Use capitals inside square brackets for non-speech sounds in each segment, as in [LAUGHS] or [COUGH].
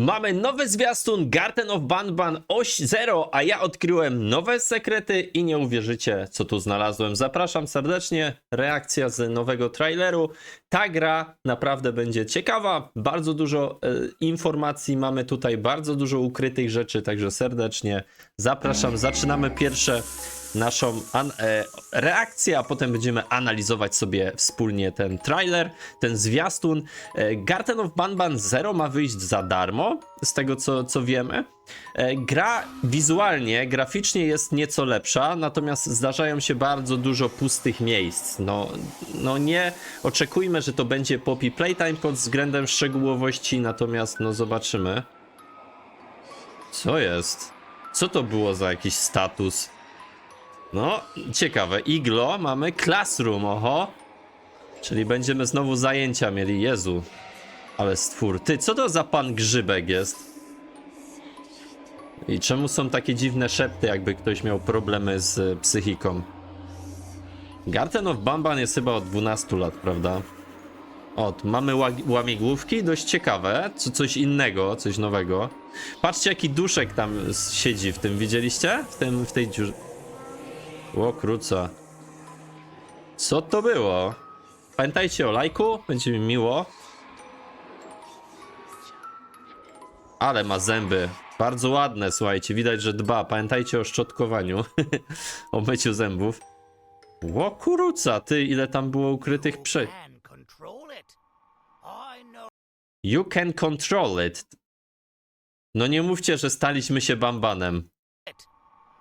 Mamy nowy zwiastun Garden of Banban Oś 0, a ja odkryłem nowe sekrety i nie uwierzycie, co tu znalazłem. Zapraszam serdecznie, reakcja z nowego traileru. Ta gra naprawdę będzie ciekawa, bardzo dużo e, informacji mamy tutaj, bardzo dużo ukrytych rzeczy, także serdecznie zapraszam. Zaczynamy pierwsze naszą e, reakcję, a potem będziemy analizować sobie wspólnie ten trailer, ten zwiastun. E, Garden of Banban Zero ma wyjść za darmo, z tego co, co wiemy. E, gra wizualnie, graficznie jest nieco lepsza, natomiast zdarzają się bardzo dużo pustych miejsc. No, no nie oczekujmy, że to będzie Poppy Playtime pod względem szczegółowości, natomiast no zobaczymy. Co jest? Co to było za jakiś status? No, ciekawe. Iglo, mamy classroom, oho. Czyli będziemy znowu zajęcia mieli. Jezu. Ale stwór. Ty, co to za pan grzybek jest? I czemu są takie dziwne szepty, jakby ktoś miał problemy z e, psychiką? Garten of Bamban jest chyba od 12 lat, prawda? O, tu mamy ła- łamigłówki, dość ciekawe. Co, coś innego, coś nowego. Patrzcie, jaki duszek tam siedzi w tym, widzieliście? W, tym, w tej dziurze. O króca. Co to było? Pamiętajcie o lajku, będzie mi miło. Ale ma zęby. Bardzo ładne, słuchajcie, widać, że dba. Pamiętajcie o szczotkowaniu, [LAUGHS] o myciu zębów. Ło kuruca, ty, ile tam było ukrytych prze... You can control it. No nie mówcie, że staliśmy się bambanem.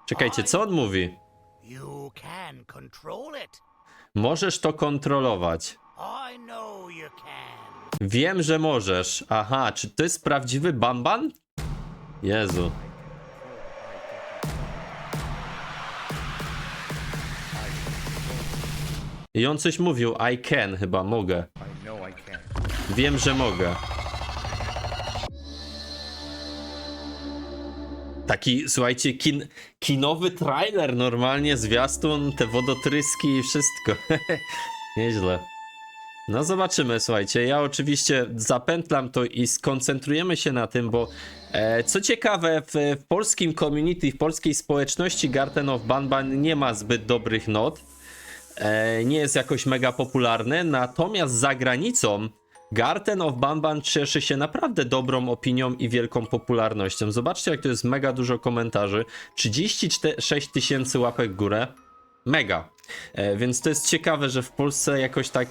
Czekajcie, co on mówi? You can control it. Możesz to kontrolować. I know you can. Wiem, że możesz. Aha, czy to jest prawdziwy Bamban? Jezu. I on coś mówił, I can chyba, mogę. Wiem, że mogę. Taki, słuchajcie, kin, kinowy trailer, normalnie zwiastun, te wodotryski i wszystko. [LAUGHS] Nieźle. No zobaczymy, słuchajcie. Ja oczywiście zapętlam to i skoncentrujemy się na tym, bo e, co ciekawe, w, w polskim community, w polskiej społeczności Garden of Banban nie ma zbyt dobrych not. E, nie jest jakoś mega popularny, natomiast za granicą Garden of Banban cieszy się naprawdę dobrą opinią i wielką popularnością. Zobaczcie, jak to jest mega dużo komentarzy. 36 tysięcy łapek górę. Mega. E, więc to jest ciekawe, że w Polsce jakoś tak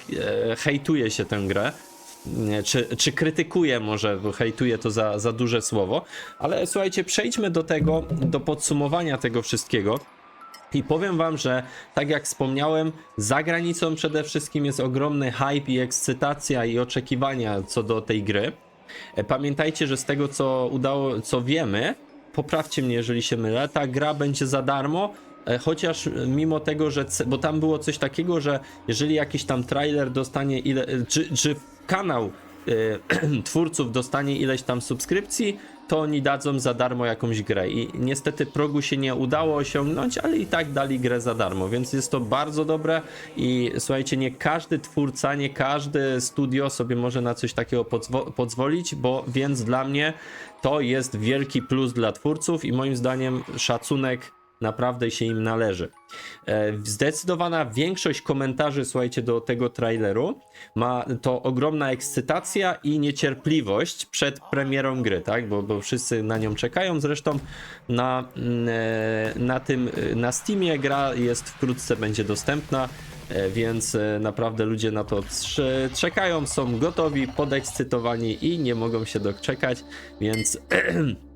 e, hejtuje się tę grę. Czy, czy krytykuje może, bo hejtuje to za, za duże słowo. Ale słuchajcie, przejdźmy do tego, do podsumowania tego wszystkiego. I powiem wam, że tak jak wspomniałem, za granicą przede wszystkim jest ogromny hype i ekscytacja i oczekiwania co do tej gry. E, Pamiętajcie, że z tego co udało, co wiemy, poprawcie mnie jeżeli się mylę, ta gra będzie za darmo, e, chociaż mimo tego, że, bo tam było coś takiego, że jeżeli jakiś tam trailer dostanie ile, e, czy, czy kanał e, [CLEARS THROAT] twórców dostanie ileś tam subskrypcji, to oni dadzą za darmo jakąś grę. I niestety progu się nie udało osiągnąć, ale i tak dali grę za darmo, więc jest to bardzo dobre. I słuchajcie, nie każdy twórca, nie każdy studio sobie może na coś takiego pozwo- pozwolić, bo więc dla mnie to jest wielki plus dla twórców i moim zdaniem szacunek naprawdę się im należy. E, Zdecydowana większość komentarzy, słuchajcie, do tego traileru ma to ogromna ekscytacja i niecierpliwość przed premierą gry, tak? Bo, bo wszyscy na nią czekają. Zresztą na, mm, e, na tym, e, na Steamie gra jest wkrótce będzie dostępna. Więc naprawdę ludzie na to czekają, są gotowi, podekscytowani i nie mogą się doczekać, więc [CLEARS THROAT]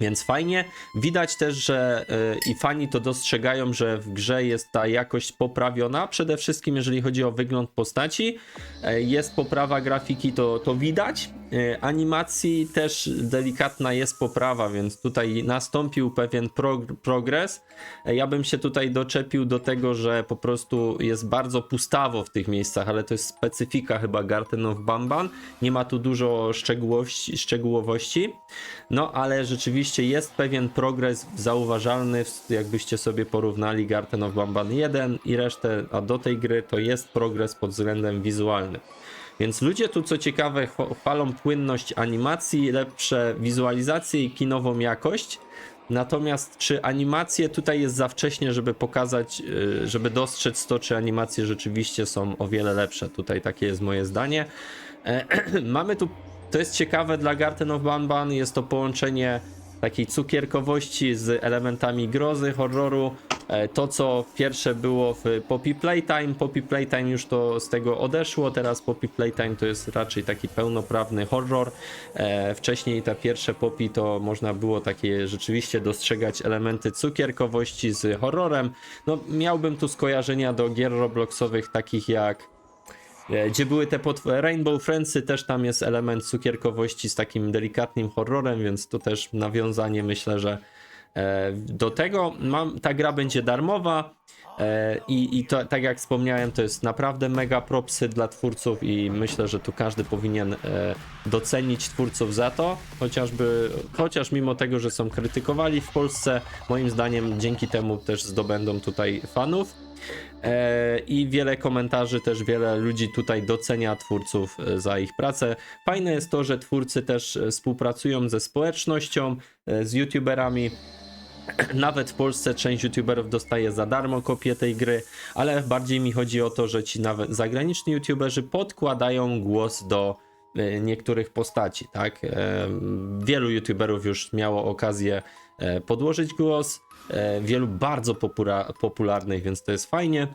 Więc fajnie. Widać też, że y, i fani to dostrzegają, że w grze jest ta jakość poprawiona. Przede wszystkim, jeżeli chodzi o wygląd postaci, e, jest poprawa grafiki, to, to widać. E, Animacji też delikatna jest poprawa, więc tutaj nastąpił pewien prog- progres. E, Ja bym się tutaj doczepił do tego, że po prostu jest bardzo pustawo w tych miejscach, ale to jest specyfika chyba Garden of Bamban. Nie ma tu dużo szczegółowości. No, ale rzeczywiście jest pewien progres zauważalny, jakbyście sobie porównali Garden of Bamban 1 i resztę, a do tej gry to jest progres pod względem wizualnym. Więc ludzie tu, co ciekawe, chwa- chwalą płynność animacji, lepsze wizualizacje i kinową jakość. Natomiast czy animacje tutaj jest za wcześnie, żeby pokazać, yy, żeby dostrzec to, czy animacje rzeczywiście są o wiele lepsze? Tutaj takie jest moje zdanie. E, [CLEARS THROAT] Mamy tu, to jest ciekawe dla Garten of Banban, jest to połączenie takiej cukierkowości z elementami grozy, horroru. E, To, co pierwsze było w Poppy Playtime, Poppy Playtime już to z tego odeszło, teraz Poppy Playtime to jest raczej taki pełnoprawny horror. E, Wcześniej te pierwsze Poppy to można było takie rzeczywiście dostrzegać elementy cukierkowości z horrorem. No, miałbym tu skojarzenia do gier Robloxowych takich jak E, Gdzie były te potw- Rainbow Friendsy, też tam jest element cukierkowości z takim delikatnym horrorem, więc to też nawiązanie myślę, że do tego mam, ta gra będzie darmowa e, i, i to, tak jak wspomniałem, to jest naprawdę mega propsy dla twórców i myślę, że tu każdy powinien e, docenić twórców za to, chociażby, chociaż mimo tego, że są krytykowali w Polsce, moim zdaniem dzięki temu też zdobędą tutaj fanów. E, I wiele komentarzy, też wiele ludzi tutaj docenia twórców e, za ich pracę. Fajne jest to, że twórcy też e, współpracują ze społecznością, e, z youtuberami. Nawet w Polsce część youtuberów dostaje za darmo kopię tej gry, ale bardziej mi chodzi o to, że ci nawet zagraniczni youtuberzy podkładają głos do e, niektórych postaci, tak? E, Wielu youtuberów już miało okazję e, podłożyć głos, wielu bardzo popularnych, więc to jest fajnie.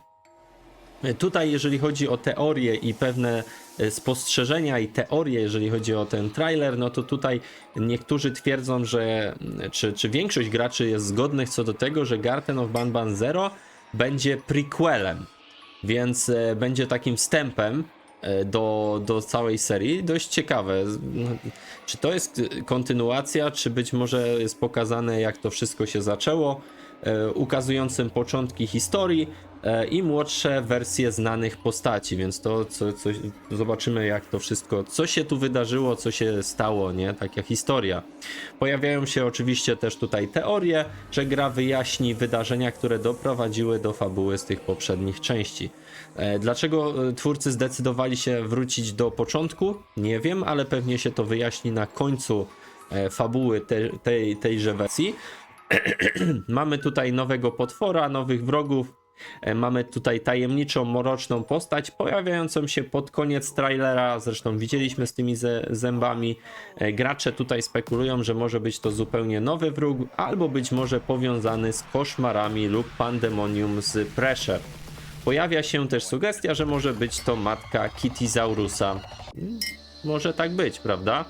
Tutaj, jeżeli chodzi o teorie i pewne e, spostrzeżenia i teorie, jeżeli chodzi o ten trailer, no to tutaj niektórzy twierdzą, że czy, czy większość graczy jest zgodnych co do tego, że Garten of Banban Zero będzie prequelem, więc e, będzie takim wstępem e, do, do całej serii. Dość ciekawe. No, Czy to jest kontynuacja, czy być może jest pokazane, jak to wszystko się zaczęło, ukazującym początki historii e, i młodsze wersje znanych postaci, więc to co, co, zobaczymy, jak to wszystko, co się tu wydarzyło, co się stało, nie? Taka historia. Pojawiają się oczywiście też tutaj teorie, że gra wyjaśni wydarzenia, które doprowadziły do fabuły z tych poprzednich części. E, Dlaczego e, twórcy zdecydowali się wrócić do początku? Nie wiem, ale pewnie się to wyjaśni na końcu e, fabuły te, tej, tejże wersji. [CLEARS THROAT] Mamy tutaj nowego potwora, nowych wrogów. E, Mamy tutaj tajemniczą, mroczną postać pojawiającą się pod koniec trailera. Zresztą widzieliśmy z tymi zębami. E, Gracze tutaj spekulują, że może być to zupełnie nowy wróg, albo być może powiązany z koszmarami lub pandemonium z Pressure. Pojawia się też sugestia, że może być to matka Kittizaurusa. Mm, Może tak być, prawda?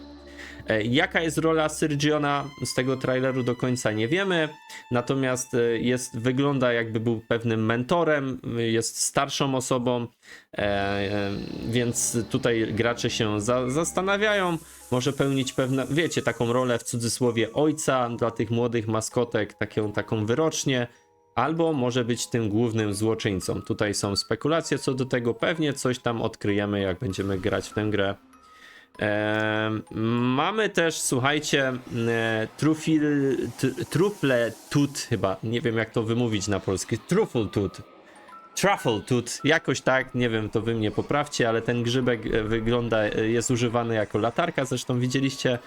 E, Jaka jest rola Sergiona z tego traileru do końca nie wiemy, natomiast e, jest, wygląda jakby był pewnym mentorem, jest starszą osobą, e, więc tutaj gracze się za, zastanawiają, może pełnić pewne, wiecie, taką rolę w cudzysłowie ojca dla tych młodych maskotek, taką, taką wyrocznie, albo może być tym głównym złoczyńcą. Tutaj są spekulacje co do tego, pewnie coś tam odkryjemy, jak będziemy grać w tę grę. Mamy też, słuchajcie, e, trufil, tr, trufle tut, chyba, nie wiem jak to wymówić na polski, truffle tut. Truffle tut, jakoś tak, nie wiem, to wy mnie poprawcie, ale ten grzybek e, wygląda, e, jest używany jako latarka, zresztą widzieliście,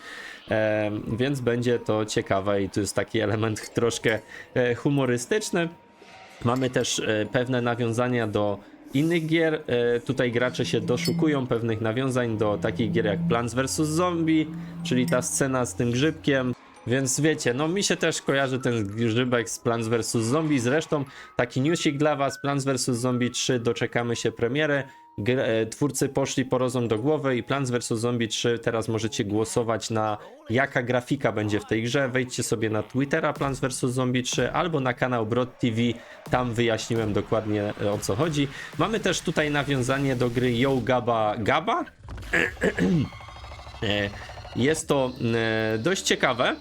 więc będzie to ciekawe i tu jest taki element troszkę humorystyczny. Mamy też pewne nawiązania do innych gier. E, Tutaj gracze się doszukują pewnych nawiązań do takich gier jak Plants vs. Zombie, czyli ta scena z tym grzybkiem. Więc wiecie, no mi się też kojarzy ten grzybek z Plants vs. Zombie. Zresztą taki newsik dla was, Plants vs. Zombie 3, doczekamy się premiery. E, twórcy poszli po rozum do głowy i Plants vs. Zombie 3 teraz możecie głosować na jaka grafika będzie w tej grze. Wejdźcie sobie na Twittera Plants vs. Zombie 3 albo na kanał Brod TV, tam wyjaśniłem dokładnie e, o co chodzi. Mamy też tutaj nawiązanie do gry Yo Gaba Gaba. E, Jest to dość ciekawe.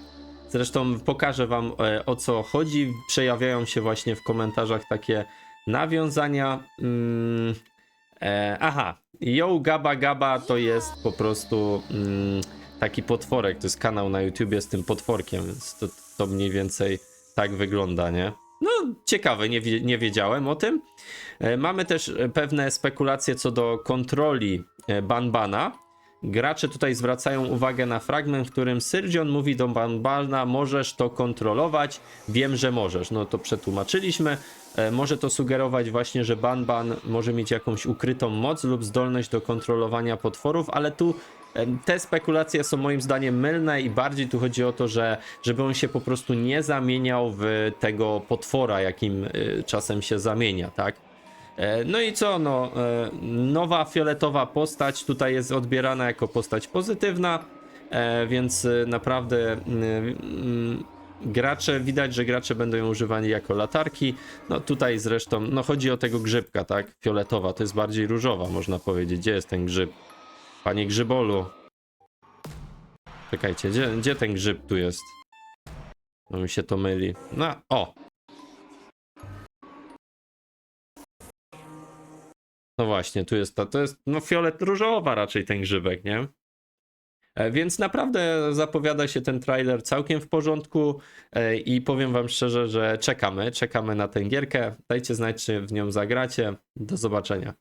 Zresztą pokażę wam o co chodzi. Przejawiają się właśnie w komentarzach takie nawiązania. E, aha, Yo Gaba Gaba to jest po prostu mm, taki potworek. To jest kanał na YouTubie z tym potworkiem, więc to, to mniej więcej tak wygląda, nie? No, ciekawe, nie, nie wiedziałem o tym. E, Mamy też pewne spekulacje co do kontroli e, Banbana. Gracze tutaj zwracają uwagę na fragment, w którym Syrdzion mówi do Banbana, możesz to kontrolować, wiem, że możesz. No to przetłumaczyliśmy. E, Może to sugerować właśnie, że Banban może mieć jakąś ukrytą moc lub zdolność do kontrolowania potworów, ale tu e, te spekulacje są moim zdaniem mylne i bardziej tu chodzi o to, że żeby on się po prostu nie zamieniał w tego potwora, jakim e, czasem się zamienia, tak? E, No i co, no, e, nowa fioletowa postać tutaj jest odbierana jako postać pozytywna, e, więc naprawdę mm, mm, gracze, widać, że gracze będą ją używali jako latarki. No tutaj zresztą, no chodzi o tego grzybka, tak? Fioletowa, to jest bardziej różowa, można powiedzieć. Gdzie jest ten grzyb? Panie grzybolu. Czekajcie, gdzie, gdzie ten grzyb tu jest? No mi się to myli. No, o, No właśnie, tu jest ta, to jest no fiolet różowa raczej ten grzybek, nie? E, Więc naprawdę zapowiada się ten trailer całkiem w porządku e, i powiem wam szczerze, że czekamy, czekamy na tę gierkę. Dajcie znać, czy w nią zagracie. Do zobaczenia.